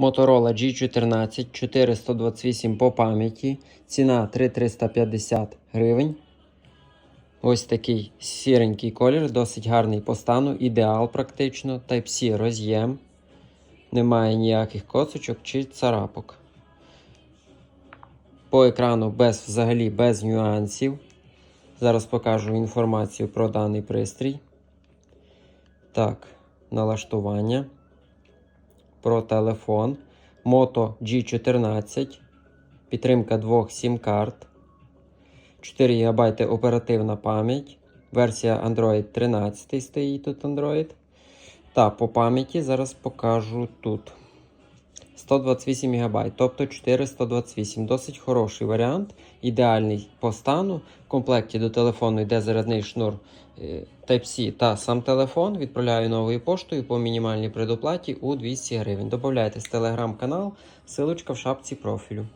Motorola G14 428 по пам'яті. Ціна 3350 гривень. Ось такий сіренький колір, досить гарний по стану, ідеал практично. Type-C роз'єм. Немає ніяких косочок чи царапок. По екрану без, взагалі без нюансів. Зараз покажу інформацію про даний пристрій. Так, налаштування. Про телефон. Moto G14. Підтримка двох сім-карт. 4 ГБ оперативна пам'ять. Версія Android 13 стоїть тут Android. Та по пам'яті зараз покажу тут. 128 ГБ, тобто 428. Досить хороший варіант. Ідеальний по стану. В комплекті до телефону йде зарядний шнур е, Type-C та сам телефон. Відправляю новою поштою по мінімальній предоплаті у 200 гривень. Добавляйтесь в телеграм-канал, силочка в шапці профілю.